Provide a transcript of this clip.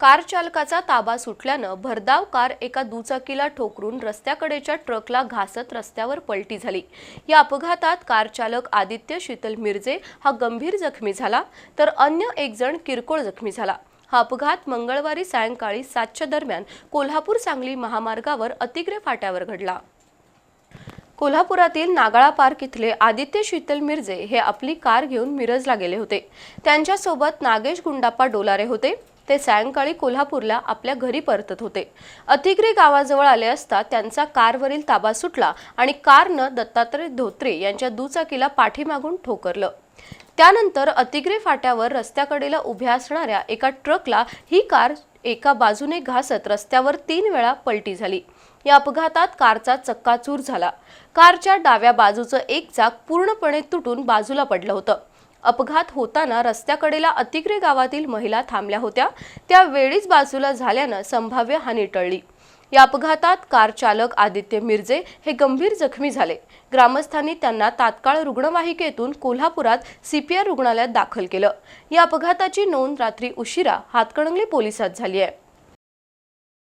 Car चालकाचा ताबा सुटल्यानं भरधाव कार एका दुचाकीला ठोकरून रस्त्याकडेच्या ट्रकला घासत रस्त्यावर पलटी झाली. या अपघातात कार चालक आदित्य शीतल मिरजे हा गंभीर जखमी झाला तर अन्य एक जण किरकोळ जखमी झाला. हा अपघात मंगळवारी सायंकाळी सातच्या दरम्यान कोल्हापूर सांगली महामार्गावर अतिग्रे फाट्यावर घडला. कोल्हापुरातील नागाळा पार्क इथले आदित्य शीतल मिरजे हे आपली कार घेऊन मिरजला गेले होते. त्यांच्यासोबत नागेश गुंडाप्पा डोलारे होते. ते सायंकाळी कोल्हापूरला आपल्या घरी परतत होते. अतिग्रे गावाजवळ आले असता त्यांचा कारवरील ताबा सुटला आणि कारनं दत्तात्रय धोत्रे यांच्या दुचाकीला पाठीमागून ठोकरलं. त्यानंतर अतिग्रे फाट्यावर रस्त्याकडेला उभ्या असणाऱ्या एका ट्रकला ही कार एका बाजूने घासत रस्त्यावर तीन वेळा पलटी झाली. या अपघातात कारचा चक्काचूर झाला. कारच्या डाव्या बाजूचं एक चाक पूर्णपणे तुटून बाजूला पडलं होतं. अपघात होताना रस्त्याकडेला अतिग्रे गावातील महिला थांबल्या होत्या. त्या वेळीच बाजूला झाल्यानं संभाव्य हानी टळली. या अपघातात कार चालक आदित्य मिरजे हे गंभीर जखमी झाले. ग्रामस्थांनी त्यांना तात्काळ रुग्णवाहिकेतून कोल्हापुरात सीपीआर रुग्णालयात दाखल केलं. या अपघाताची नोंद रात्री उशिरा हातकणंगले पोलिसात झाली आहे.